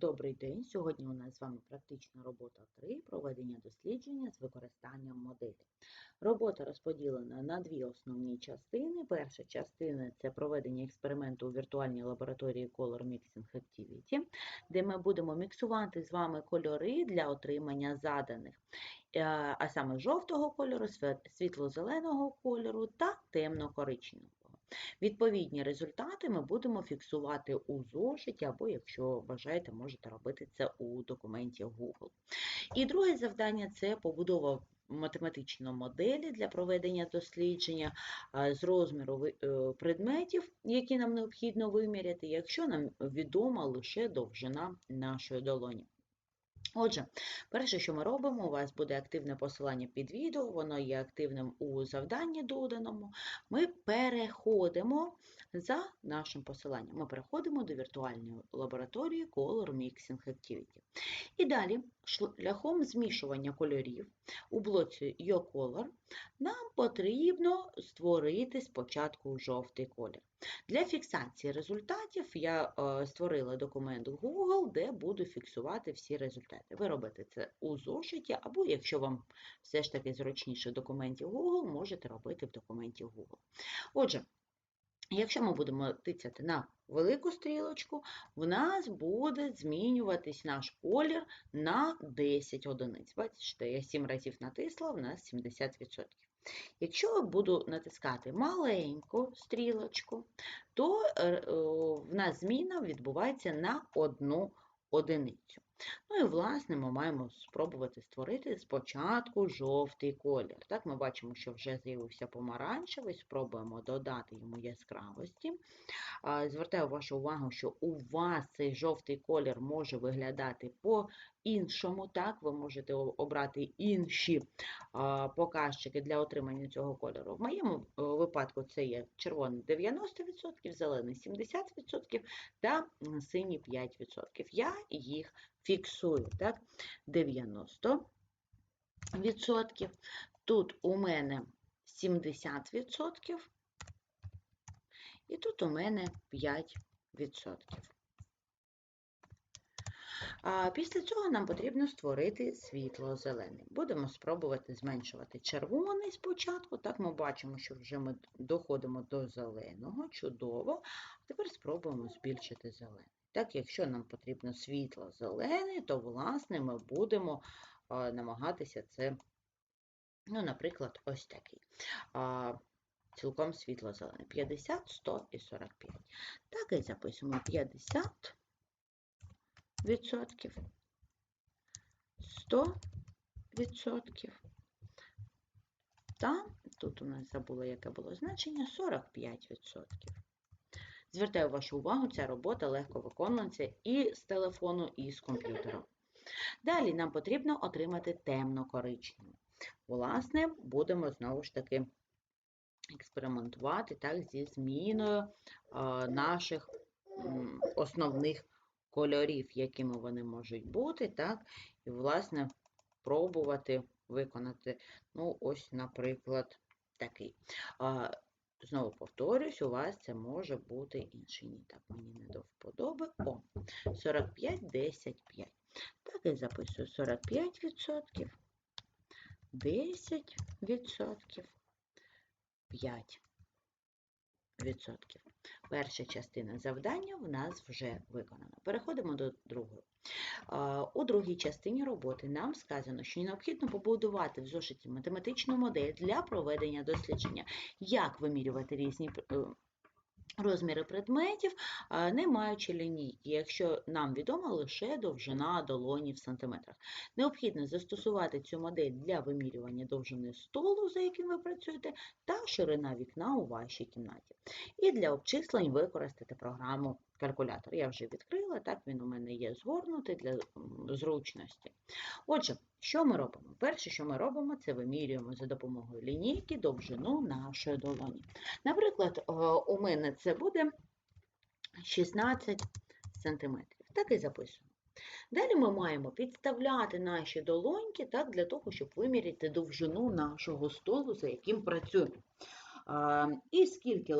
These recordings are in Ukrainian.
Добрий день! Сьогодні у нас з вами практична робота 3 проведення дослідження з використанням моделі. Робота розподілена на дві основні частини. Перша частина це проведення експерименту у віртуальній лабораторії Color Mixing Activity, де ми будемо міксувати з вами кольори для отримання заданих, е, а саме жовтого кольору, світло-зеленого кольору та темно-коричневого. Відповідні результати ми будемо фіксувати у зошиті, або, якщо бажаєте, можете робити це у документі Google. І друге завдання це побудова математичної моделі для проведення дослідження з розміру е, предметів, які нам необхідно виміряти, якщо нам відома лише довжина нашої долоні. Отже, перше, що ми робимо, у вас буде активне посилання під відео, воно є активним у завданні доданому. Ми переходимо за нашим посиланням. Ми переходимо до віртуальної лабораторії Color Mixing Activity. І далі, шляхом змішування кольорів у блоці Your Color, нам потрібно створити спочатку жовтий колір. Для фіксації результатів я е, створила документ Google, де буду фіксувати всі результати. Ви робите це у зошиті, або якщо вам все ж таки зручніше в документі Google, можете робити в документі Google. Отже, якщо ми будемо тицяти на велику стрілочку, в нас буде змінюватись наш колір на 10 одиниць. Бачите, я 7 разів натисла, в нас 70%. Якщо я буду натискати маленьку стрілочку, то е, в нас зміна відбувається на одну одиницю. Ну і, власне, ми маємо спробувати створити спочатку жовтий колір. Так, ми бачимо, що вже з'явився помаранчевий, спробуємо додати йому яскравості. Звертаю вашу увагу, що у вас цей жовтий колір може виглядати по-іншому. Так, ви можете обрати інші показчики для отримання цього кольору. В моєму е, випадку це є червоний 90%, зелений 70% та синій 5%. Я їх фіксую. Так? 90%. Тут у мене 70%. І тут у мене 5%. А після цього нам потрібно створити світло-зелений. Будемо спробувати зменшувати червоний спочатку. Так ми бачимо, що вже ми доходимо до зеленого, чудово. Тепер спробуємо збільшити зелений. Так, якщо нам потрібно світло-зелений, то, власне, ми будемо намагатися це, ну, наприклад, ось такий. Цілком світло-зелений. 50, 100 і 45. Так і записуємо 50 відсотків, 100 відсотків. Та тут у нас забула, яке було значення 45 відсотків. Звертаю вашу увагу, ця робота легко виконується і з телефону, і з комп'ютера. Далі нам потрібно отримати темно-коричневу. Власне, будемо знову ж таки експериментувати так, зі зміною наших основних кольорів, якими вони можуть бути, так, і, власне, пробувати виконати, ну, ось, наприклад, такий. А, Знову повторюсь, у вас це може бути інший. Ні, так, мені не до вподоби. О, 45, 10, 5. Так і записую 45%, 10%, 5%. Перша частина завдання в нас вже виконана. Переходимо до другої. У другій частині роботи нам сказано, що необхідно побудувати в зошиті математичну модель для проведення дослідження, як вимірювати різні е, розміри предметів, не маючи лінійки, якщо нам відома лише довжина долоні в сантиметрах. Необхідно застосувати цю модель для вимірювання довжини столу, за яким ви працюєте, та ширина вікна у вашій кімнаті. І для обчислень використати програму калькулятор. Я вже відкрила, так він у мене є згорнутий для зручності. Отже, що ми робимо? Перше, що ми робимо, це вимірюємо за допомогою лінійки довжину нашої долоні. Наприклад, е, у мене це буде 16 см. Так і записуємо. Далі ми маємо підставляти наші долоньки так, для того, щоб виміряти довжину нашого столу, за яким працюємо. І скільки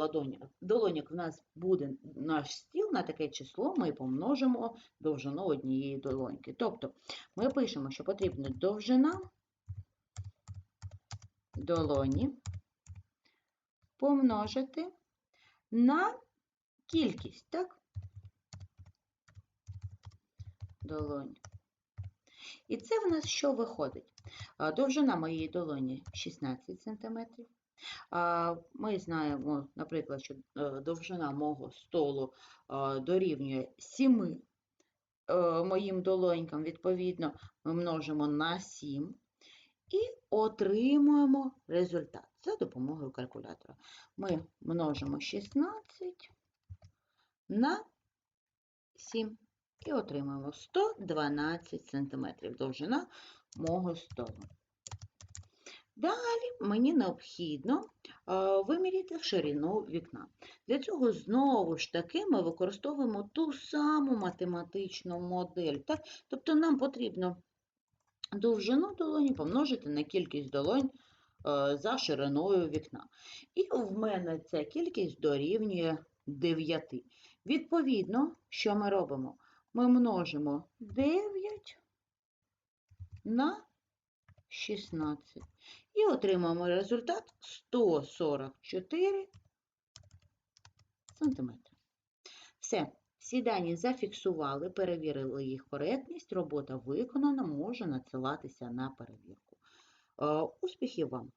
долоньок в нас буде наш стіл на таке число, ми помножимо довжину однієї долоньки. Тобто ми пишемо, що потрібна довжина долоні помножити на кількість, так? Долонь. І це в нас що виходить? Довжина моєї долоні 16 см. Ми знаємо, наприклад, що е, довжина мого столу е, дорівнює 7 е, моїм долонькам, відповідно, ми множимо на 7 і отримуємо результат за допомогою калькулятора. Ми множимо 16 на 7 і отримуємо 112 см довжина мого столу. Далі мені необхідно е, виміряти ширину вікна. Для цього знову ж таки ми використовуємо ту саму математичну модель. Так? Тобто нам потрібно довжину долоні помножити на кількість долонь е, за шириною вікна. І в мене ця кількість дорівнює 9. Відповідно, що ми робимо? Ми множимо 9 на 16 і отримаємо результат 144 см. Все, всі дані зафіксували, перевірили їх коректність, робота виконана, може надсилатися на перевірку. Е, Успіхів вам!